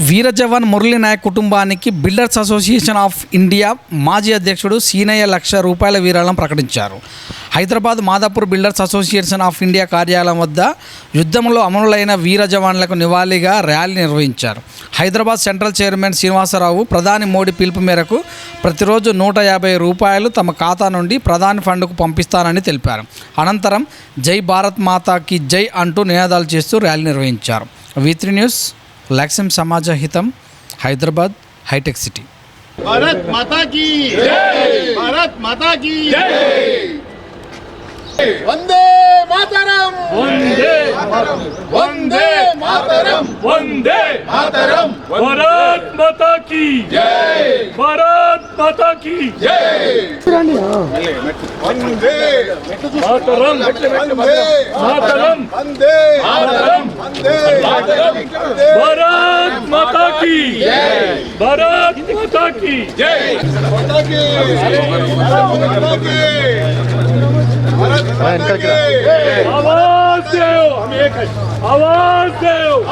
వీర జవాన్ మురళీ నాయక్ కుటుంబానికి builders association of India మాజీ అధ్యక్షుడు సీనయ్య లక్ష రూపాయల విరాళం ప్రకటించారు. Hyderabad Madhapur builders association of India కార్యాలయం వద్ద యుద్ధంలో అమరులైన వీర జవాన్లకు నివాళిగా ర్యాలీ నిర్వహించారు. హైదరాబాద్ సెంట్రల్ చైర్మన్ శ్రీనివాసరావు ప్రధాని మోడీ పిలుపు మేరకు ప్రతిరోజు నూట యాభై రూపాయలు తమ ఖాతా నుండి ప్రధాని ఫండ్కు పంపిస్తానని తెలిపారు. అనంతరం జై భారత్ మాతాకి జై అంటూ నినాదాలు చేస్తూ ర్యాలీ నిర్వహించారు. విత్రి న్యూస్ లక్ష్యం సమాజ హితం హైదరాబాద్ హైటెక్ సిటీ. భారత్ మాతా కీ భారత్ మాతా కీ వందే మాతరం! వందే మాతరం! వందే మాతరం! వందే మాతరం! भारत माता की जय भारत माता की जय माता की माता की भारत माता की आवाज देव हम एक है आवाज देव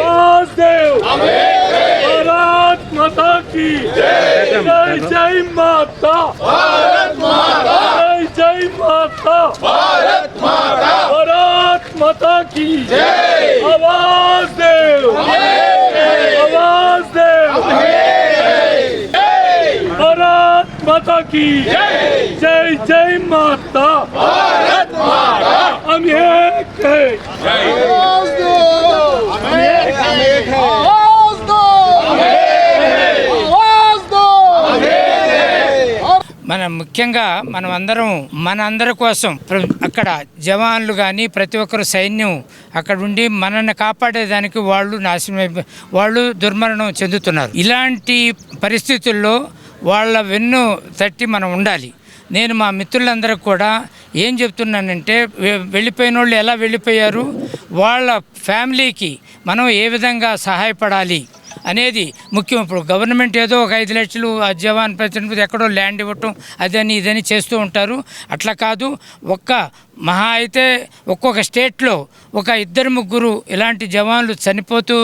आवाज देव মাতা কি জয় জয় মাতা। ভারত মাতা। জয় জয় মাতা। ভারত মাতা। ভারত মাতা কি জয়। আওয়াজ দে আওয়াজ দে ভারত মাতা কি জয় জয় মাতা। ভারত মাতা। আমি এক আওয়াজ দে আমি এক আমি এক మన ముఖ్యంగా మనం అందరం మన అందరి కోసం ప్ర- అక్కడ జవాన్లు కానీ ప్రతి ఒక్కరు సైన్యం అక్కడ ఉండి మనల్ని కాపాడేదానికి వాళ్ళు నాశనం వాళ్ళు దుర్మరణం చెందుతున్నారు. ఇలాంటి పరిస్థితుల్లో వాళ్ళ వెన్ను తట్టి మనం ఉండాలి. నేను మా మిత్రులందరికీ కూడా ఏం చెప్తున్నానంటే వెళ్ళిపోయిన వాళ్ళు ఎలా వెళ్ళిపోయారు? వాళ్ళ ఫ్యామిలీకి మనం ఏ విధంగా సహాయపడాలి? అనేది ముఖ్యం. ఇప్పుడు గవర్నమెంట్ ఏదో ఒక ఐదు లక్షలు జవాన్ ప్రతినిధి ఎక్కడో ల్యాండ్ ఇవ్వటం అదని ఇదని చేస్తూ ఉంటారు. అట్లా కాదు ఒక్క మహా అయితే ఒక్కొక్క స్టేట్లో ఒక ఇద్దరు ముగ్గురు ఇలాంటి జవాన్లు చనిపోతూ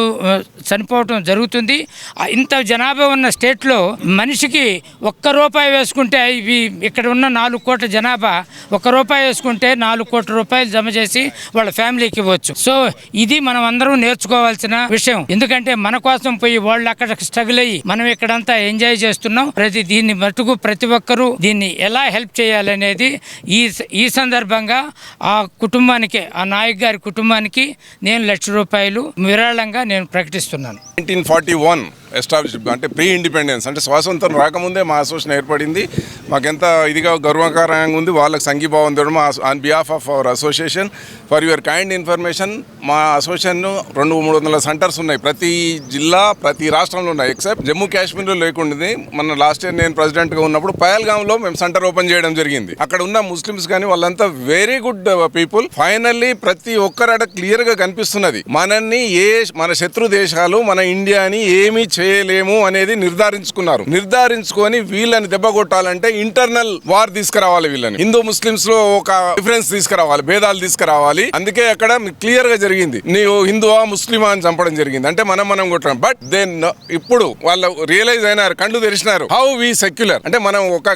చనిపోవటం జరుగుతుంది. ఇంత జనాభా ఉన్న స్టేట్లో మనిషికి ఒక్క రూపాయి వేసుకుంటే ఇవి ఇక్కడ ఉన్న నాలుగు కోట్ల జనాభా ఒక్క రూపాయి వేసుకుంటే నాలుగు కోట్ల రూపాయలు జమ చేసి వాళ్ళ ఫ్యామిలీకి ఇవ్వచ్చు. సో ఇది మనం అందరం నేర్చుకోవాల్సిన విషయం. ఎందుకంటే మన కోసం పోయి వాళ్ళు అక్కడ స్ట్రగుల్ అయ్యి మనం ఇక్కడంతా ఎంజాయ్ చేస్తున్నాం. ప్రతి దీన్ని మటుకు ప్రతి ఒక్కరూ దీన్ని ఎలా హెల్ప్ చేయాలనేది ఈ ఈ సందర్భంగా ఆ కుటుంబానికి ఆ నాయక్ గారి కుటుంబానికి నేను లక్ష రూపాయలు విరాళంగా నేను ప్రకటిస్తున్నాను. నైన్టీన్ ఫార్టీ వన్ ఎస్టాబ్లిష్ అంటే ప్రీ ఇండిపెండెన్స్ అంటే స్వాతంత్రం రాకముందే మా అసోసియేషన్ ఏర్పడింది. మాకెంత ఇదిగా గర్వకారంగా ఉంది వాళ్ళకి సంఘీభావం తోడు మా on behalf of our association for your kind information మా అసోసియేషన్ రెండు మూడు వందల సెంటర్స్ ఉన్నాయి. ప్రతి జిల్లా ప్రతి రాష్ట్రంలో ఉన్నాయి. ఎక్సెప్ట్ జమ్మూ కాశ్మీర్లో లేకుండా మన లాస్ట్ ఇయర్ నేను ప్రెసిడెంట్గా ఉన్నప్పుడు పయల్గాంలో మేము సెంటర్ ఓపెన్ చేయడం జరిగింది. అక్కడ ఉన్న ముస్లిమ్స్ కానీ వాళ్ళంతా వెరీ గుడ్ పీపుల్ ఫైనల్లీ ప్రతి ఒక్కరట క్లియర్గా కనిపిస్తున్నది. మనల్ని ఏ మన శత్రు దేశాలు మన ఇండియాని ఏమీ చేయలేము అనేది నిర్ధారించుకున్నారు. నిర్ధారించుకొని వీళ్ళని దెబ్బ కొట్టాలంటే ఇంటర్నల్ వార్ తీసుకురావాలి వీళ్ళని. హిందూ ముస్లింస్లో ఒక డిఫరెన్స్ తీసుకురావాలి భేదాలు తీసుకురావాలి. అందుకే అక్కడ క్లియర్గా జరిగింది. నీవు హిందువా ముస్లిమా అని చంపడం జరిగింది. అంటే మనం మనం కొట్టడం బట్ దెన్ ఇప్పుడు వాళ్ళు రియలైజ్ అయినారు కళ్ళు తెరిచినారు. హౌ వి సెక్యులర్ అంటే మనం ఒక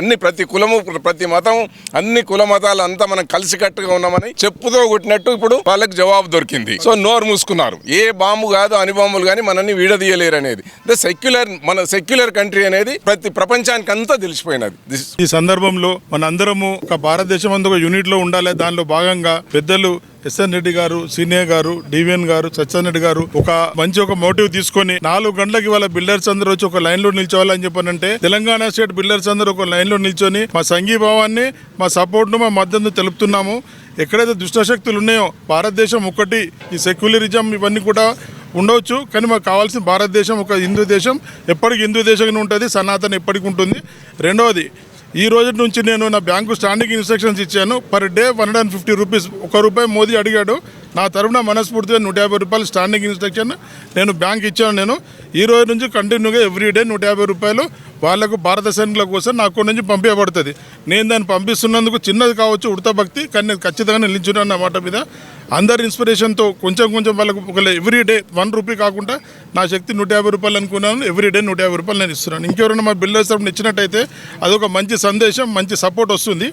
అన్ని ప్రతి కులము ప్రతి మతం అన్ని కుల మతాలు అంతా మనం కలిసికట్టుగా ఉన్నామని చెప్పుతో కొట్టినట్టు ఇప్పుడు వాళ్ళకి జవాబు దొరికింది. సో నోరు మూసుకున్నారు. ఏ బాంబు కాదు అని బాంబులు కానీ మనల్ని వీడదీయలేరు అనేది. ద సెక్యులర్ మన సెక్యులర్ కంట్రీ అనేది ప్రతి ప్రపంచానికి అంతా తెలిసిపోయినది. ఈ సందర్భంలో మనందరము ఒక భారతదేశం అందు ఒక యూనిట్లో ఉండాలి. దానిలో భాగంగా పెద్దలు ఎస్ఎన్ రెడ్డి గారు సీనియర్ గారు డివిఎన్ గారు సత్యన్ రెడ్డి గారు ఒక మంచి ఒక మోటివ్ తీసుకొని నాలుగు గంటలకి వాళ్ళ బిల్డర్స్ అందరూ వచ్చి ఒక లైన్లో నిల్చోవాలని చెప్పానంటే తెలంగాణ స్టేట్ బిల్డర్స్ అందరూ ఒక లైన్లో నిల్చొని మా సంఘీభావాన్ని మా సపోర్ట్ను మా మద్దతు తెలుపుతున్నాము. ఎక్కడైతే దుష్టశక్తులు ఉన్నాయో భారతదేశం ఒకటి ఈ సెక్యులరిజం ఇవన్నీ కూడా ఉండవచ్చు. కానీ మాకు కావాల్సిన భారతదేశం ఒక హిందూ దేశం ఎప్పటికి హిందూ దేశంగా ఉంటుంది. సనాతన ఎప్పటికి ఉంటుంది. రెండవది ఈ రోజు నుంచి నేను నా బ్యాంకు స్టాండింగ్ ఇన్స్ట్రక్షన్స్ ఇచ్చాను. Per day one hundred and fifty rupees ఒక రూపాయి మోదీ అడిగాడు. నా తరఫున మనస్ఫూర్తిగా నూట యాభై రూపాయలు స్టాండింగ్ ఇన్స్ట్రక్షన్ నేను బ్యాంక్ ఇచ్చాను నేను. ఈ రోజు నుంచి కంటిన్యూగా ఎవ్రీ డే నూట యాభై రూపాయలు వాళ్ళకు భారత సైనికుల కోసం నా అక్కడి నుంచి పంపించబడుతుంది నేను దాన్ని పంపిస్తున్నందుకు చిన్నది కావచ్చు ఉడత భక్తి కానీ నేను ఖచ్చితంగా నిలిచున్నాను నా మాట మీద. అందరి ఇన్స్పిరేషన్తో కొంచెం కొంచెం వాళ్ళకు ఒక ఎవ్రీ డే వన్ రూపీ కాకుండా నా శక్తి నూట యాభై రూపాయలు అనుకున్నాను ఎవ్రీ డే నూట యాభై రూపాయలు నేను ఇస్తున్నాను. ఇంకెవరైనా మా బిల్లర్స్ తరఫున ఇచ్చినట్టయితే అదొక మంచి సందేశం మంచి సపోర్ట్ వస్తుంది.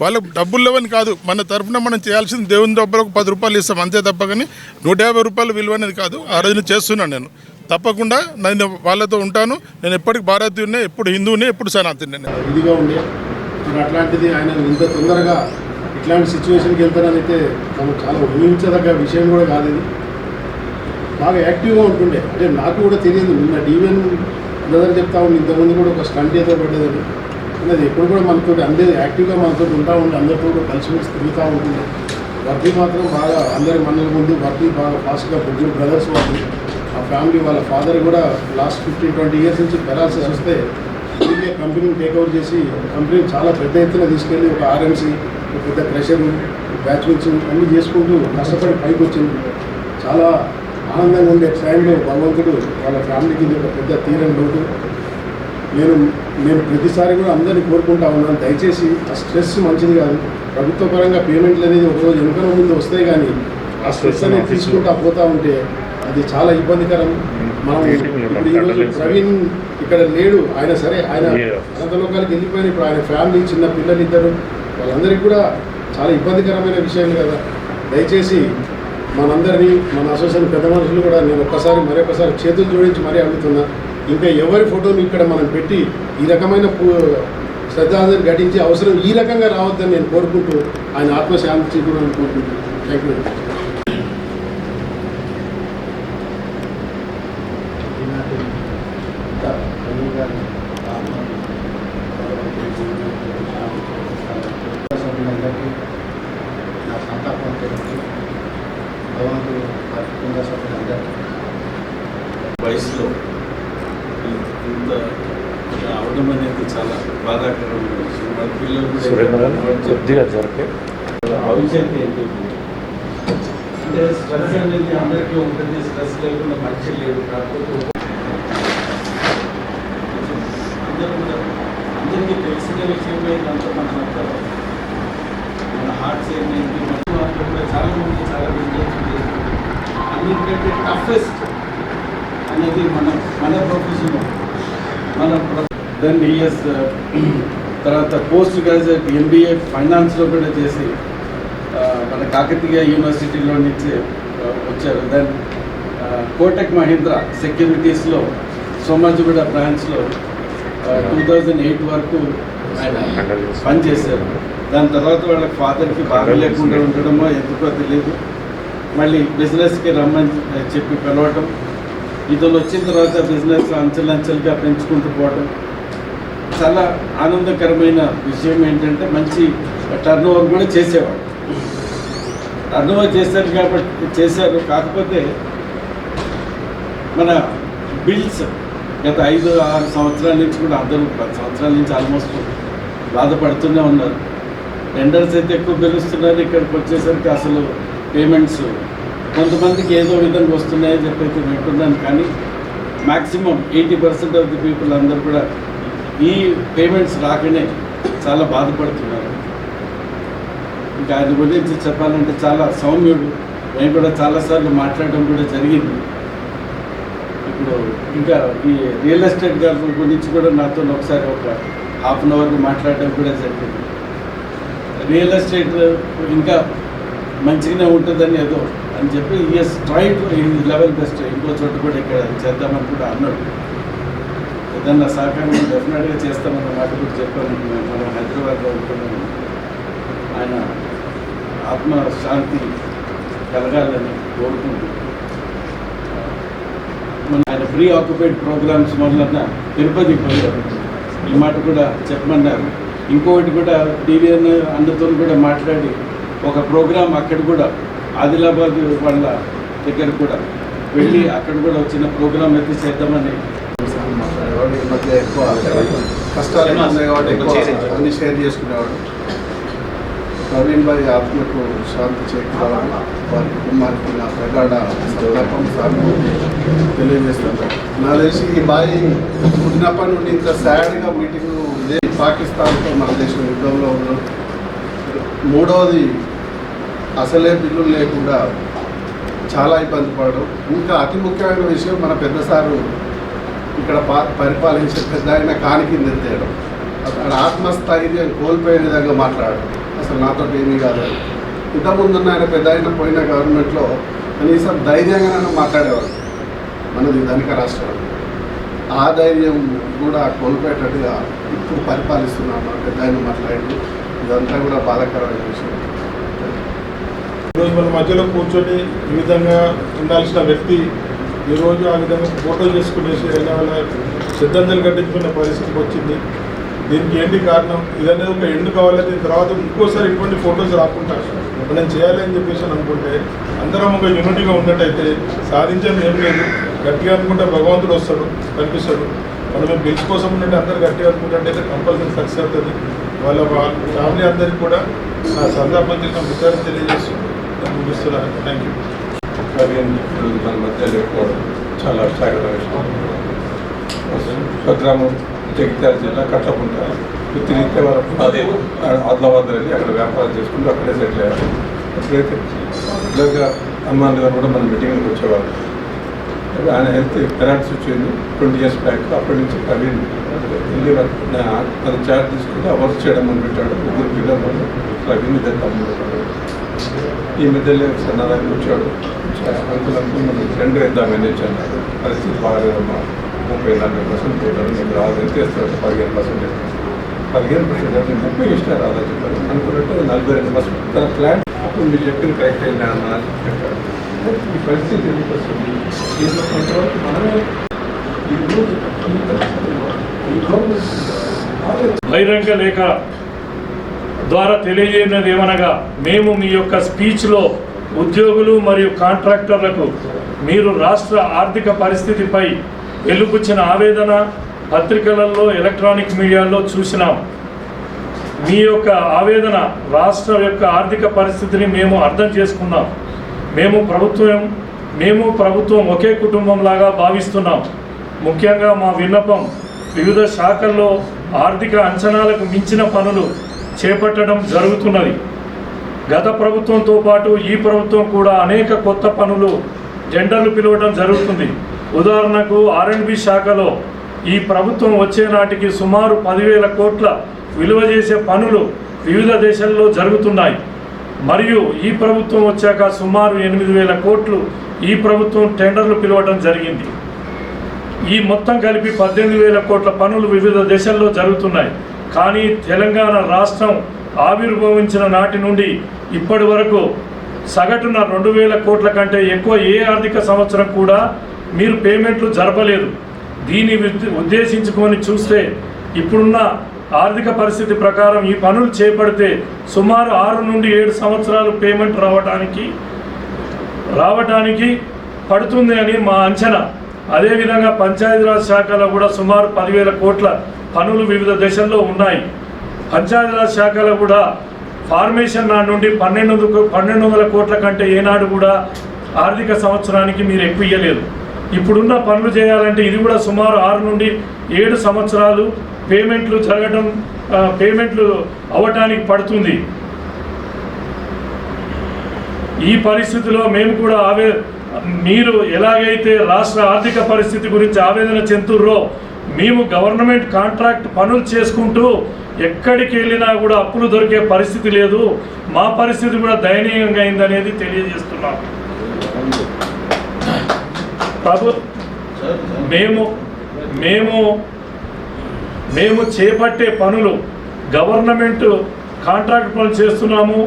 వాళ్ళకు డబ్బులు లేవని కాదు మన తరఫున మనం చేయాల్సింది దేవుని డబ్బులకు పది రూపాయలు ఇస్తాం. అంతే తప్ప కానీ నూట యాభై రూపాయలు విలువ అనేది కాదు. ఆ రోజున చేస్తున్నాను నేను. తప్పకుండా నేను వాళ్ళతో ఉంటాను. నేను ఎప్పటికి భారతీయునే ఎప్పుడు హిందువునే ఎప్పుడు సనాతనే ఇదిగా ఉండే. మరి అట్లాంటిది ఆయన ఇంత తొందరగా ఇట్లాంటి సిచ్యువేషన్కి వెళ్తానని అయితే మనకు చాలా ఊహించదగ్గ విషయం కూడా కాదు ఇది. బాగా యాక్టివ్గా ఉంటుండే. అంటే నాకు కూడా తెలియదు. నిన్న డివిఎన్ బ్రదర్ చెప్తా ఉండి ఇంతకుముందు కూడా ఒక స్టంట్ ఏదో పడ్డదని అది ఎప్పుడు కూడా మనతో అందరూ యాక్టివ్గా మనతో ఉంటా ఉండి అందరితో కూడా కలిసిమెలిసి తిరుగుతూ ఉంటుండే. వర్ది మాత్రం బాగా అందరి మన్నల ముందు వర్ది బాగా ఫాస్ట్గా ముగ్గురు బ్రదర్స్ వాళ్ళు ఆ ఫ్యామిలీ వాళ్ళ ఫాదర్ కూడా లాస్ట్ ఫిఫ్టీన్ ట్వంటీ ఇయర్స్ నుంచి పెరాలసిస్ వస్తే వీళ్ళే కంపెనీని టేక్ ఓవర్ చేసి కంపెనీని చాలా పెద్ద ఎత్తున తీసుకెళ్ళి ఒక ఆర్ఎంసీ ఒక పెద్ద ప్రెషర్ బ్యాచ్ అన్నీ చేసుకుంటూ కష్టపడి పైకి వచ్చింది. చాలా ఆనందంగా ఉండే టైంలో భగవంతుడు వాళ్ళ ఫ్యామిలీకి ఒక పెద్ద తీరని లోటు. నేను నేను ప్రతిసారి కూడా అందరినీ కోరుకుంటా ఉన్నాను. దయచేసి ఆ స్ట్రెస్ మంచిది కాదు. ప్రభుత్వ పరంగా పేమెంట్లు అనేది ఒక రోజు వెనుకన ముందు వస్తాయి కానీ ఆ స్ట్రెస్ అనేది తీసుకుంటా పోతా ఉంటే అది చాలా ఇబ్బందికరం. మనం ఇప్పుడు ఈరోజు ప్రవీణ్ ఇక్కడ లేడు. ఆయన సరే ఆయన అనంతలోకాలకు వెళ్ళిపోయిన ఇప్పుడు ఆయన ఫ్యామిలీ చిన్న పిల్లలు ఇద్దరు వాళ్ళందరికీ కూడా చాలా ఇబ్బందికరమైన విషయాలు కదా. దయచేసి మనందరినీ మన అసోసియేషన్ పెద్ద మనుషులు కూడా నేను ఒక్కసారి మరొకసారి చేతులు జోడించి మరీ అడుగుతున్నా. ఇంకా ఎవరి ఫోటోని ఇక్కడ మనం పెట్టి ఈ రకమైన శ్రద్ధాంజలి ఘటించే అవసరం ఈ రకంగా రావద్దని నేను కోరుకుంటూ ఆయన ఆత్మశాంతి చేకూరని కోరుకుంటున్నాను. థ్యాంక్ యూ సభ్యులందరికీ నా సంతాపం తెలుసు భగవంతుడు వారి కుటుంబ సభ్యులందరికీ వయసులో ఇ- ఇంత ఇలా అవడం అనేది చాలా బాధాకరమైన విషయం మన పిల్లలు కూడా కొద్దిగా జరిపే భవిష్యత్తు ఏంటి అంటే స్ట్రెస్ అనేది అందరికీ ఉంటుంది స్ట్రెస్ లేకుండా మనిషి లేడు కాకపోతే అందరూ కూడా అందరికీ తెలిసిన విషయమే ఇదంతా మనం మన హార్ట్ ఏమైంది మన వాళ్ళు కూడా చాలా మంది చాలా బిజినెస్ చేస్తున్నారు అన్నిటికంటే టఫెస్ట్ అనేది మన మన ప్రొఫెషన్ మన దెన్ ఈఎస్ uh, తర్వాత పోస్ట్ గ్రాడ్యుయేట్ ఎంబీఏ ఫైనాన్స్లో కూడా చేసి uh, మన కాకతీయ యూనివర్సిటీలో నుంచి ఆ, వచ్చారు. దెన్ కోటక్ మహీంద్రా సెక్యూరిటీస్లో సోమాజిగూడ బ్రాంచ్లో టూ థౌజండ్ ఎయిట్ వరకు ఆయన పనిచేశారు. దాని తర్వాత వాళ్ళ ఫాదర్కి బాగా లేకుండా ఉండడమో ఎందుకో తెలియదు మళ్ళీ బిజినెస్కి రమ్మని చెప్పి పిలవటం. ఇతను వచ్చిన తర్వాత బిజినెస్ అంచెలంచెలుగా పెంచుకుంటూ పోవడం చాలా ఆనందకరమైన విషయం ఏంటంటే మంచి టర్న్ ఓవర్ కూడా చేసేవాడు టర్న్ ఓవర్ చేశారు కాబట్టి చేశారు. కాకపోతే మన బిల్స్ గత ఐదు ఆరు సంవత్సరాల నుంచి కూడా అందరూ పది సంవత్సరాల నుంచి ఆల్మోస్ట్ బాధపడుతూనే ఉన్నారు. టెండర్స్ అయితే ఎక్కువ పిలుస్తున్నారు ఇక్కడికి వచ్చేసరికి అసలు పేమెంట్స్ కొంతమందికి ఏదో విధంగా వస్తున్నాయని చెప్పి అయితే వింటున్నాను కానీ maximum eighty percent of the people అందరూ కూడా ఈ పేమెంట్స్ రాకనే చాలా బాధపడుతున్నారు. ఇంకా ఆయన గురించి చెప్పాలంటే చాలా సౌమ్యుడు. మేము కూడా చాలాసార్లు మాట్లాడడం కూడా జరిగింది. ఇంకా ఈ రియల్ ఎస్టేట్ గారి గురించి కూడా నాతో ఒకసారి ఒక హాఫ్ అన్ అవర్ మాట్లాడడం కూడా జరిగింది. రియల్ ఎస్టేట్ ఇంకా మంచిగానే ఉంటుందని ఏదో అని చెప్పి ఈఎస్ ట్రై టు ఈ లెవెల్ బెస్ట్ ఇంకో చోట కూడా ఇక్కడ చేద్దామని కూడా అన్నాడు. ఏదన్నా సహకారం డెఫినెట్గా చేస్తామన్న మాట కూడా చెప్పాను. మనం హైదరాబాద్లో ఉంటున్నాము ఆయన ఆత్మ శాంతి కలగాలని కోరుకుంటున్నాను. ఆయన ప్రీ ఆక్యుపైడ్ ప్రోగ్రామ్స్ మొదలన్న తిరుపతి పోయారు ఈ మాట కూడా చెప్పమన్నారు. ఇంకొకటి కూడా టీవీఎన్ అందరితో కూడా మాట్లాడి ఒక ప్రోగ్రామ్ అక్కడ కూడా ఆదిలాబాద్ వాళ్ళ దగ్గర కూడా వెళ్ళి అక్కడ కూడా వచ్చిన ప్రోగ్రామ్ అయితే చేద్దామని ఈ మధ్య ఎక్కువ కష్టాలు ఉన్నాయి కాబట్టి ఎక్కువ అన్ని షేర్ చేసుకునేవాడు. ప్రవీణ్ భాయ్ ఆత్మకు శాంతి చేకూరాలని వారి కుటుంబానికి నా ప్రగాఢ సందర్భం సానుభూతి తెలియజేస్తాను నా తెలిసి ఈ బాయ్ పుట్టినప్పటి నుండి ఇంత సాడ్గా మీటింగ్ ఇదే పాకిస్తాన్తో మన దేశం యుద్ధంలో ఉన్నాం మూడవది అసలే బిల్లులు లేకుండా చాలా ఇబ్బంది పడడం. ఇంకా అతి ముఖ్యమైన విషయం మన పెద్ద సారు ఇక్కడ పా పరిపాలించే పెద్ద ఆయన కానికి ఎత్తేయడం అక్కడ ఆత్మస్థైర్యం కోల్పోయే విధంగా మాట్లాడడం. అసలు నాతో ఏమీ కాదు. ఇంతకుముందున్న ఆయన పెద్ద ఆయన పోయిన గవర్నమెంట్లో కనీసం ధైర్యంగా మాట్లాడేవాడు మనది ధనిక రాష్ట్రం. ఆ ధైర్యం కూడా కోల్పోయేటట్టుగా ఇప్పుడు పరిపాలిస్తున్నాం మన పెద్ద ఆయన మాట్లాడి ఇదంతా కూడా బాధాకరమైన విషయం. ఈరోజు మన మధ్యలో కూర్చొని ఈ విధంగా ఉండాల్సిన వ్యక్తి ఈరోజు ఆ విధంగా ఫోటో చేసుకునేసి వెళ్ళే వాళ్ళ సిద్ధాంతాలు కట్టించుకునే పరిస్థితికి వచ్చింది. దీనికి ఏంటి కారణం? ఇదనేది ఒక ఎండు కావాలి దీని తర్వాత ఇంకోసారి ఇటువంటి ఫొటోస్ రాకుండా మనం చేయాలి అని చెప్పేసి అనుకుంటే అందరం ఒక యూనిటీగా ఉన్నట్టయితే సాధించేది ఏం లేదు. గట్టిగా అనుకుంటే భగవంతుడు వస్తాడు కనిపిస్తాడు. మనం గెలిచి కోసం ఉన్నట్టు అందరు గట్టిగా అనుకుంటే కంపల్సరీ సక్సెస్ అవుతుంది. వాళ్ళ వాళ్ళ ఫ్యామిలీ అందరికీ కూడా నా సందర్భం చేసిన విచారణ తెలియజేస్తూ నేను ముగిస్తున్నాను. థ్యాంక్ యూ మన మధ్య లేకపోవడం చాలా విశాఖ స్వగ్రామం జగిత్యాల జిల్లా కట్టకుంట వృత్తిరీత్యా వరకు అదే. ఆదిలాబాద్ వెళ్ళి అక్కడ వ్యాపారం చేసుకుంటూ అక్కడే సెటిల్ అయ్యారు. ఎప్పుడైతే రెగ్యులర్గా హనుమాన్ గారు కూడా మన మీటింగ్కి వచ్చేవారు ఆయన హెల్త్ పెరాట్స్ వచ్చింది. ట్వంటీ ఇయర్స్ బ్యాక్ అప్పటి నుంచి ప్రవీణ్ వెళ్ళి తన చార్జ్ తీసుకుంటే ఆ వర్క్ చేయడం మొదలు పెట్టాడు. ముగ్గురు పిల్లలు ప్రవీణ్ ఇద్దరు తమ్ముడు ఈ మధ్యలో సన్నదాన్ని వచ్చాడు. అంకుల్ అంకుల్ మనం రెండు వేద్దాం మేనేజ్ అన్నాడు పరిస్థితి బాగాలేదమ్మా. ముప్పై నలభై పర్సెంట్ పోతారు నీకు రాదు చేస్తారు పదిహేను పర్సెంట్ పదిహేను పర్సెంట్ అంటే ముప్పై ఇష్టం రాదా చెప్పారు అనుకున్నట్టు నలభై రెండు పర్సెంట్. తన ప్లాన్ అప్పుడు మీరు చెప్పిన కరెక్ట్ అయినా అన్న అని చెప్పారు ఈ పరిస్థితి ఎందుకు వస్తుంది? దీంట్లో కొంతవరకు మనమే ఈ రోజు ఈ బహిరంగ లేఖ ద్వారా తెలియజేయనది ఏమనగా మేము మీ యొక్క స్పీచ్లో ఉద్యోగులు మరియు కాంట్రాక్టర్లకు మీరు రాష్ట్ర ఆర్థిక పరిస్థితిపై వెలుపుచ్చిన ఆవేదన పత్రికలలో ఎలక్ట్రానిక్ మీడియాలో చూసినాం. మీ యొక్క ఆవేదన రాష్ట్ర యొక్క ఆర్థిక పరిస్థితిని మేము అర్థం చేసుకున్నాం. మేము ప్రభుత్వం మేము ప్రభుత్వం ఒకే కుటుంబంలాగా భావిస్తున్నాం. ముఖ్యంగా మా విన్నపం వివిధ శాఖల్లో ఆర్థిక అంచనాలకు మించిన పనులు చేపట్టడం జరుగుతున్నది. గత ప్రభుత్వంతో పాటు ఈ ప్రభుత్వం కూడా అనేక కొత్త పనులు జెండర్లు పిలవడం జరుగుతుంది. ఉదాహరణకు ఆర్ఎండ్బి శాఖలో ఈ ప్రభుత్వం వచ్చే నాటికి సుమారు పదివేల కోట్ల విలువ చేసే పనులు వివిధ దేశాల్లో జరుగుతున్నాయి. మరియు ఈ ప్రభుత్వం వచ్చాక సుమారు ఎనిమిది వేల కోట్లు ఈ ప్రభుత్వం టెండర్లు పిలవడం జరిగింది. ఈ మొత్తం కలిపి పద్దెనిమిది వేల కోట్ల పనులు వివిధ దేశాల్లో జరుగుతున్నాయి. కానీ తెలంగాణ రాష్ట్రం ఆవిర్భవించిన నాటి నుండి ఇప్పటి వరకు సగటున రెండు వేల కోట్ల కంటే ఎక్కువ ఏ ఆర్థిక సంవత్సరం కూడా మీరు పేమెంట్లు జరపలేదు. దీన్ని ఉద్దేశించుకొని చూస్తే ఇప్పుడున్న ఆర్థిక పరిస్థితి ప్రకారం ఈ పనులు చేపడితే సుమారు ఆరు నుండి ఏడు సంవత్సరాలు పేమెంట్ రావడానికి రావటానికి పడుతుంది అని మా అంచనా. అదేవిధంగా పంచాయతీరాజ్ శాఖలో కూడా సుమారు పదివేల కోట్ల పనులు వివిధ దశల్లో ఉన్నాయి. పంచాయతీరాజ్ శాఖలో కూడా ఫార్మేషన్ నాడు నుండి పన్నెండు పన్నెండు వందల కోట్ల కంటే ఏనాడు కూడా ఆర్థిక సంవత్సరానికి మీరు ఎక్కువ ఇవ్వలేదు ఇప్పుడున్న పనులు చేయాలంటే ఇది కూడా సుమారు ఆరు నుండి ఏడు సంవత్సరాలు పేమెంట్లు జరగడం పేమెంట్లు అవ్వటానికి పడుతుంది. ఈ పరిస్థితిలో మేము కూడా ఆవే మీరు ఎలాగైతే రాష్ట్ర ఆర్థిక పరిస్థితి గురించి ఆవేదన చెందుర్రో మేము గవర్నమెంట్ కాంట్రాక్ట్ పనులు చేసుకుంటూ ఎక్కడికి వెళ్ళినా కూడా అప్పులు దొరికే పరిస్థితి లేదు. మా పరిస్థితి కూడా దయనీయంగా అయిందనేది తెలియజేస్తున్నాం. ప్రభు మేము మేము మేము చేపట్టే పనులు గవర్నమెంట్ కాంట్రాక్ట్ పనులు చేస్తున్నాము.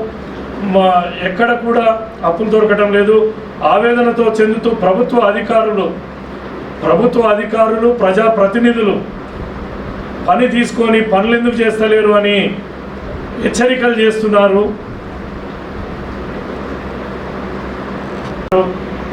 మా ఎక్కడ కూడా అప్పులు దొరకటం లేదు. ఆవేదనతో చెందుతూ ప్రభుత్వ అధికారులు ప్రభుత్వ అధికారులు ప్రజాప్రతినిధులు పని తీసుకొని పనులు ఎందుకు చేస్తలేరు అని హెచ్చరికలు చేస్తున్నారు.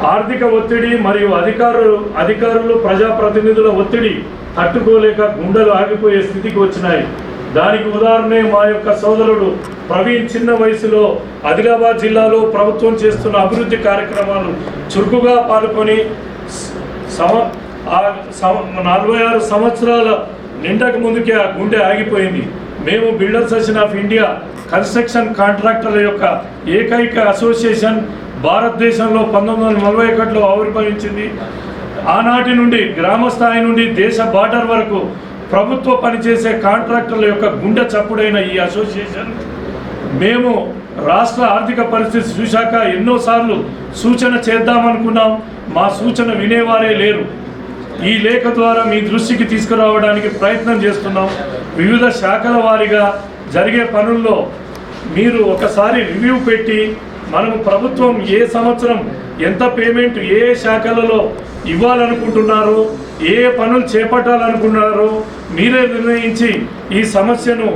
ఆర్థిక ఒత్తిడి మరియు అధికారులు అధికారులు ప్రజాప్రతినిధుల ఒత్తిడి తట్టుకోలేక గుండెలు ఆగిపోయే స్థితికి వచ్చినాయి. దానికి ఉదాహరణ మా యొక్క సోదరుడు ప్రవీణ్ చిన్న వయసులో ఆదిలాబాద్ జిల్లాలో ప్రభుత్వం చేస్తున్న అభివృద్ధి కార్యక్రమాలు చురుకుగా పాల్గొని సమ ఆ సం- నలభై ఆరు సంవత్సరాల నిండక ముందుకే ఆ గుండె ఆగిపోయింది. మేము builders association of India construction కాంట్రాక్టర్ల యొక్క ఏకైక అసోసియేషన్ భారతదేశంలో పంతొమ్మిది వందల నలభై ఒకటిలో ఆవిర్భవించింది. ఆనాటి నుండి గ్రామ స్థాయి నుండి దేశ బార్డర్ వరకు ప్రభుత్వ పనిచేసే కాంట్రాక్టర్ల యొక్క గుండె చప్పుడైన ఈ అసోసియేషన్. మేము రాష్ట్ర ఆర్థిక పరిస్థితి చూశాక ఎన్నోసార్లు సూచన చేద్దామనుకున్నాం. మా సూచన వినేవారే లేరు. ఈ లేఖ ద్వారా మీ దృష్టికి తీసుకురావడానికి ప్రయత్నం చేస్తున్నాం. వివిధ శాఖల వారీగా జరిగే పనుల్లో మీరు ఒకసారి రివ్యూ పెట్టి మనము ప్రభుత్వం ఏ సంవత్సరం ఎంత పేమెంట్ ఏ శాఖలలో ఇవ్వాలనుకుంటున్నారో ఏ ఏ పనులు చేపట్టాలనుకుంటున్నారో మీరే నిర్ణయించి ఈ సమస్యను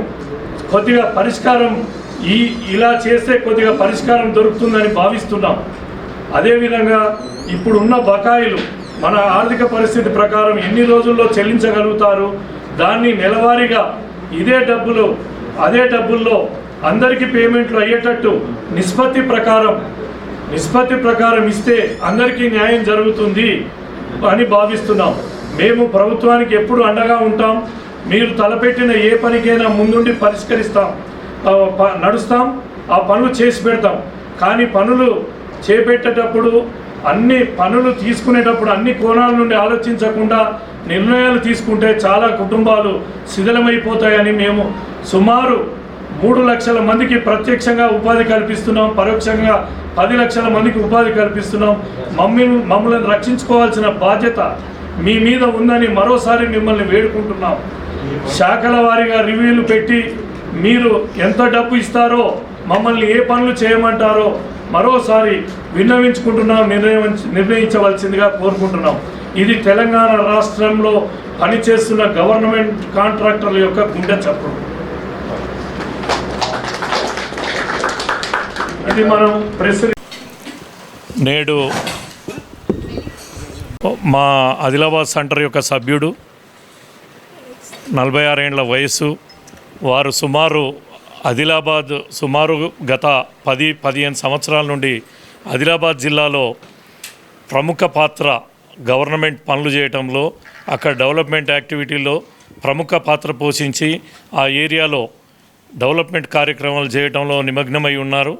కొద్దిగా పరిష్కారం ఈ ఇలా చేస్తే కొద్దిగా పరిష్కారం దొరుకుతుందని భావిస్తున్నాం. అదేవిధంగా ఇప్పుడున్న బకాయిలు మన ఆర్థిక పరిస్థితి ప్రకారం ఎన్ని రోజుల్లో చెల్లించగలుగుతారు దాన్ని నెలవారీగా ఇదే డబ్బులు అదే డబ్బుల్లో అందరికీ పేమెంట్లు అయ్యేటట్టు నిష్పత్తి ప్రకారం నిష్పత్తి ప్రకారం ఇస్తే అందరికీ న్యాయం జరుగుతుంది అని భావిస్తున్నాం. మేము ప్రభుత్వానికి ఎప్పుడు అండగా ఉంటాం మీరు తలపెట్టిన ఏ పనికైనా ముందుండి పరిష్కరిస్తాం ప- నడుస్తాం ఆ పనులు చేసి పెడతాం. కానీ పనులు చేపెట్టేటప్పుడు అన్ని పనులు తీసుకునేటప్పుడు అన్ని కోణాల నుండి ఆలోచించకుండా నిర్ణయాలు తీసుకుంటే చాలా కుటుంబాలు శిథిలమైపోతాయని మేము సుమారు మూడు లక్షల మందికి ప్రత్యక్షంగా ఉపాధి కల్పిస్తున్నాం పరోక్షంగా పది లక్షల మందికి ఉపాధి కల్పిస్తున్నాం. మమ్మల్ని మమ్మల్ని రక్షించుకోవాల్సిన బాధ్యత మీ మీద ఉందని మరోసారి మిమ్మల్ని వేడుకుంటున్నాం. శాఖల వారీగా రివ్యూలు పెట్టి మీరు ఎంత డబ్బు ఇస్తారో మమ్మల్ని ఏ పనులు చేయమంటారో మరోసారి విన్నవించుకుంటున్నాం నిర్ణయం నిర్ణయించవలసిందిగా కోరుకుంటున్నాం. ఇది తెలంగాణ రాష్ట్రంలో పనిచేస్తున్న గవర్నమెంట్ కాంట్రాక్టర్ల యొక్క గుండె చప్పుడు. ఇది మనం ప్రెస్ నేడు మా ఆదిలాబాద్ సెంటర్ యొక్క సభ్యుడు నలభై ఆరేండ్ల వయసు వారు సుమారు ఆదిలాబాద్ సుమారు గత పది పదిహేను సంవత్సరాల నుండి ఆదిలాబాద్ జిల్లాలో ప్రముఖ పాత్ర గవర్నమెంట్ పనులు చేయటంలో అక్కడ డెవలప్మెంట్ యాక్టివిటీలో ప్రముఖ పాత్ర పోషించి ఆ ఏరియాలో డెవలప్మెంట్ కార్యక్రమాలు చేయటంలో నిమగ్నమై ఉన్నారు.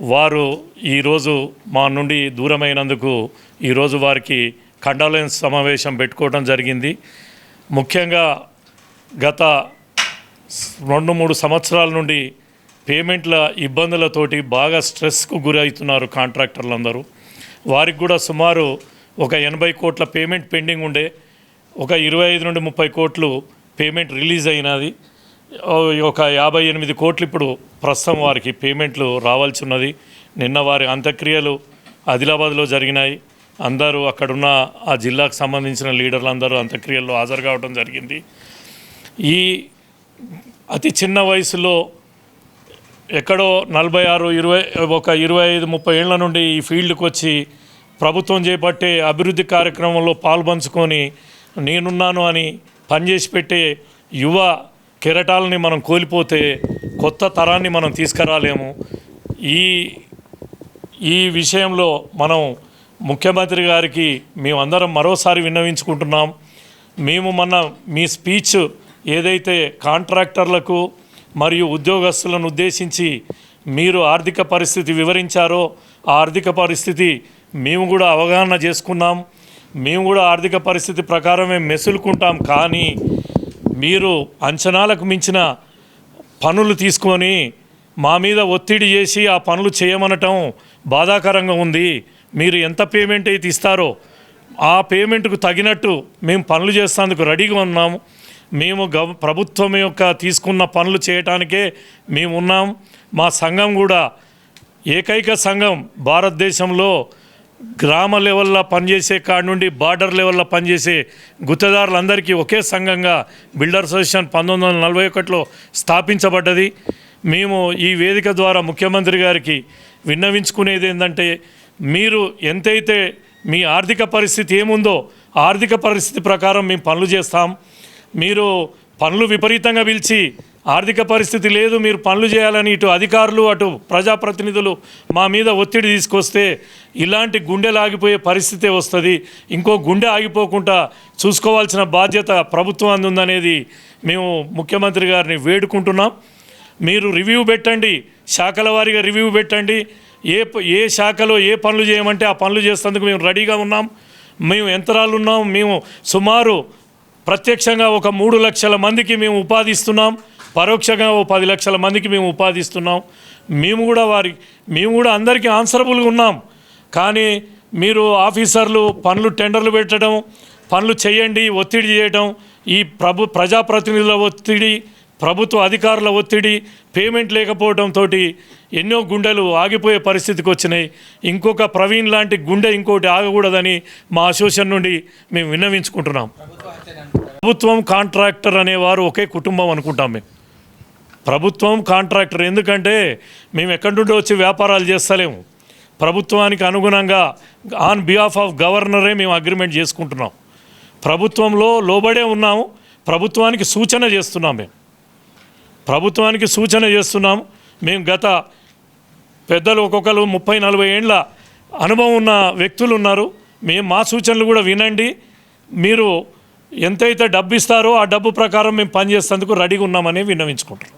వారు ఈరోజు మా నుండి దూరమైనందుకు ఈరోజు వారికి కండాలెన్స్ సమావేశం పెట్టుకోవడం జరిగింది. ముఖ్యంగా గత రెండు మూడు సంవత్సరాల నుండి పేమెంట్ల ఇబ్బందులతోటి బాగా స్ట్రెస్కు గురవుతున్నారు కాంట్రాక్టర్లందరూ. వారికి కూడా సుమారు ఒక ఎనభై కోట్ల పేమెంట్ పెండింగ్ ఉండే ఒక ఇరవై ఐదు నుండి ముప్పై కోట్లు పేమెంట్ రిలీజ్ అయినది. ఒక యాభై ఎనిమిది కోట్లు ఇప్పుడు ప్రస్తుతం వారికి పేమెంట్లు రావాల్సి ఉన్నది. నిన్న వారి అంత్యక్రియలు ఆదిలాబాద్లో జరిగినాయి. అందరూ అక్కడున్న ఆ జిల్లాకు సంబంధించిన లీడర్లందరూ అంత్యక్రియల్లో హాజరు కావడం జరిగింది. ఈ అతి చిన్న వయసులో ఎక్కడో నలభై ఆరు ఇరవై ఒక ఇరవై ఐదు ముప్పై ఏళ్ళ నుండి ఈ ఫీల్డ్కి వచ్చి ప్రభుత్వం చేపట్టే అభివృద్ధి కార్యక్రమంలో పాల్పంచుకొని నేనున్నాను అని పనిచేసి పెట్టే యువ కిరటాలని మనం కోల్పోతే కొత్త తరాన్ని మనం తీసుకురాలేము. ఈ ఈ విషయంలో మనం ముఖ్యమంత్రి గారికి మేమందరం మరోసారి విన్నవించుకుంటున్నాం. మేము మొన్న మీ స్పీచ్ ఏదైతే కాంట్రాక్టర్లకు మరియు ఉద్యోగస్తులను ఉద్దేశించి మీరు ఆర్థిక పరిస్థితి వివరించారో ఆ ఆర్థిక పరిస్థితి మేము కూడా అవగాహన చేసుకున్నాం. మేము కూడా ఆర్థిక పరిస్థితి ప్రకారమే మెసులుకుంటాం. కానీ మీరు అంచనాలకు మించిన పనులు తీసుకొని మా మీద ఒత్తిడి చేసి ఆ పనులు చేయమనటం బాధాకరంగా ఉంది. మీరు ఎంత పేమెంట్ అయితే ఇస్తారో ఆ పేమెంట్కు తగినట్టు మేము పనులు చేసేందుకు రెడీగా ఉన్నాము మేము గవ ప్రభుత్వం యొక్క తీసుకున్న పనులు చేయటానికే మేము ఉన్నాం మా సంఘం కూడా ఏకైక సంఘం భారతదేశంలో గ్రామ లెవెల్లో పనిచేసే కాడ నుండి బార్డర్ లెవెల్లో పనిచేసే గుత్తదారులందరికీ ఒకే సంఘంగా బిల్డర్ అసోసియేషన్ పంతొమ్మిది వందల నలభై ఒకటిలో స్థాపించబడ్డది. మేము ఈ వేదిక ద్వారా ముఖ్యమంత్రి గారికి విన్నవించుకునేది ఏంటంటే మీరు ఎంతైతే మీ ఆర్థిక పరిస్థితి ఏముందో ఆర్థిక పరిస్థితి ప్రకారం మేము పనులు చేస్తాం. మీరు పనులు విపరీతంగా పిలిచి ఆర్థిక పరిస్థితి లేదు మీరు పనులు చేయాలని ఇటు అధికారులు అటు ప్రజాప్రతినిధులు మా మీద ఒత్తిడి తీసుకొస్తే ఇలాంటి గుండెలు ఆగిపోయే పరిస్థితే వస్తుంది. ఇంకో గుండె ఆగిపోకుండా చూసుకోవాల్సిన బాధ్యత ప్రభుత్వం అందుందనేది మేము ముఖ్యమంత్రి గారిని వేడుకుంటున్నాం. మీరు రివ్యూ పెట్టండి శాఖల వారీగా రివ్యూ పెట్టండి. ఏ ప- ఏ శాఖలో ఏ పనులు చేయమంటే ఆ పనులు చేసేందుకు మేము రెడీగా ఉన్నాం. మేము యంత్రాలు ఉన్నాం. మేము సుమారు ప్రత్యక్షంగా ఒక మూడు లక్షల మందికి మేము ఉపాధి ఇస్తున్నాం పరోక్షంగా ఓ పది లక్షల మందికి మేము ఉపాధి ఇస్తున్నాం మేము కూడా వారి మేము కూడా అందరికీ ఆన్సరబుల్గా ఉన్నాం. కానీ మీరు ఆఫీసర్లు పనులు టెండర్లు పెట్టడం పనులు చేయండి ఒత్తిడి చేయడం ఈ ప్రభు ప్రజాప్రతినిధుల ఒత్తిడి ప్రభుత్వ అధికారుల ఒత్తిడి పేమెంట్ లేకపోవడంతో ఎన్నో గుండెలు ఆగిపోయే పరిస్థితికి వచ్చినాయి. ఇంకొక ప్రవీణ్ లాంటి గుండె ఇంకోటి ఆగకూడదని మా అసోసియేషన్ నుండి మేము విన్నవించుకుంటున్నాం. ప్రభుత్వం కాంట్రాక్టర్ అనేవారు ఒకే కుటుంబం అనుకుంటాం మేము. ప్రభుత్వం కాంట్రాక్టర్. ఎందుకంటే మేము ఎక్కడి నుండి వచ్చి వ్యాపారాలు చేస్తలేము. ప్రభుత్వానికి అనుగుణంగా ఆన్ బిహాఫ్ ఆఫ్ గవర్నరే మేము అగ్రిమెంట్ చేసుకుంటున్నాం. ప్రభుత్వంలో లోబడే ఉన్నాము. ప్రభుత్వానికి సూచన చేస్తున్నాం మేము. ప్రభుత్వానికి సూచన చేస్తున్నాం మేము గత పెద్దలు ఒక్కొక్కరు ముప్పై నలభై ఏండ్ల అనుభవం ఉన్న వ్యక్తులు ఉన్నారు. మేము మా సూచనలు కూడా వినండి. మీరు ఎంతైతే డబ్బు ఇస్తారో ఆ డబ్బు ప్రకారం మేము పనిచేసేందుకు రెడీగా ఉన్నామని విన్నవించుకుంటాం